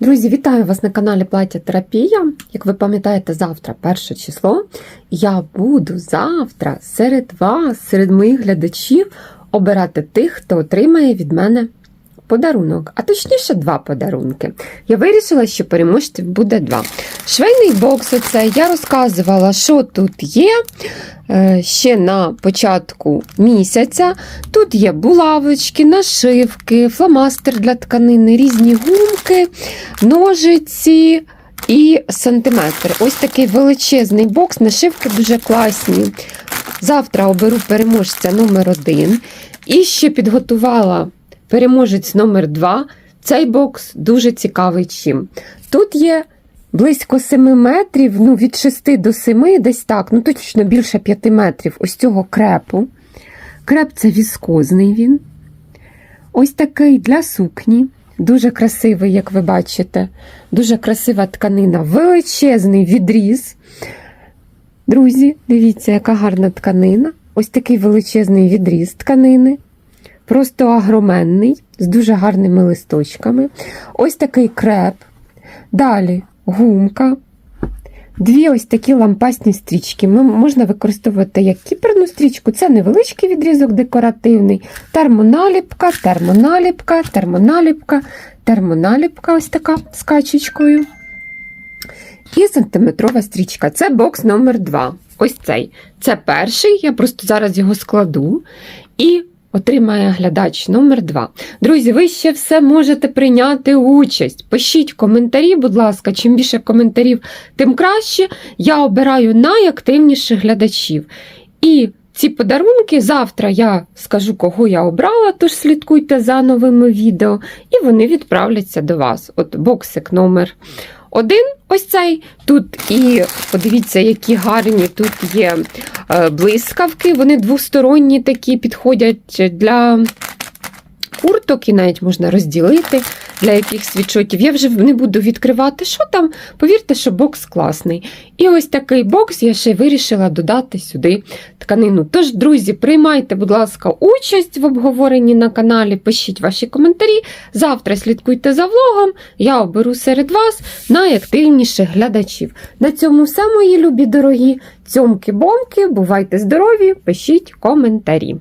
Друзі, вітаю вас на каналі Плаття Терапія. Як ви пам'ятаєте, завтра перше число. Я буду завтра серед вас, серед моїх глядачів, обирати тих, хто отримає від мене подарунок, а точніше два подарунки. Я вирішила, що переможців буде два. Швейний бокс, оце я розказувала, що тут є е, ще на початку місяця. Тут є булавочки, нашивки, фломастер для тканини, різні гумки, ножиці. І сантиметр. Ось такий величезний бокс, нашивки дуже класні. Завтра оберу переможця номер один. І ще підготувала переможець номер 2 Цей бокс дуже цікавий чим. Тут є близько 7 метрів, ну від 6 до 7, десь так, ну точно більше 5 метрів ось цього крепу. Креп це віскозний він. Ось такий для сукні. Дуже красивий, як ви бачите. Дуже красива тканина, величезний відріз. Друзі, дивіться, яка гарна тканина. Ось такий величезний відріз тканини. Просто агроменний, з дуже гарними листочками. Ось такий креп. Далі гумка. Дві ось такі лампасні стрічки. Можна використовувати як кіперну стрічку. Це невеличкий відрізок декоративний. Термоналіпка, термоналіпка, термоналіпка, термоналіпка ось така з качечкою. І сантиметрова стрічка. Це бокс номер 2 Ось цей. Це перший, я просто зараз його складу. І отримає глядач номер 2 Друзі, ви ще все можете прийняти участь. Пишіть коментарі, будь ласка, чим більше коментарів, тим краще. Я обираю найактивніших глядачів. І ці подарунки завтра я скажу, кого я обрала, тож слідкуйте за новими відео, і вони відправляться до вас. От боксик номер один, ось цей. Тут і подивіться, які гарні тут є е, блискавки. Вони двосторонні такі підходять для курток і навіть можна розділити для яких свічотів. Я вже не буду відкривати, що там. Повірте, що бокс класний. І ось такий бокс я ще вирішила додати сюди тканину. Тож, друзі, приймайте, будь ласка, участь в обговоренні на каналі, пишіть ваші коментарі. Завтра слідкуйте за влогом. Я оберу серед вас найактивніших глядачів. На цьому все, мої любі дорогі. Цьомки-бомки, бувайте здорові, пишіть коментарі.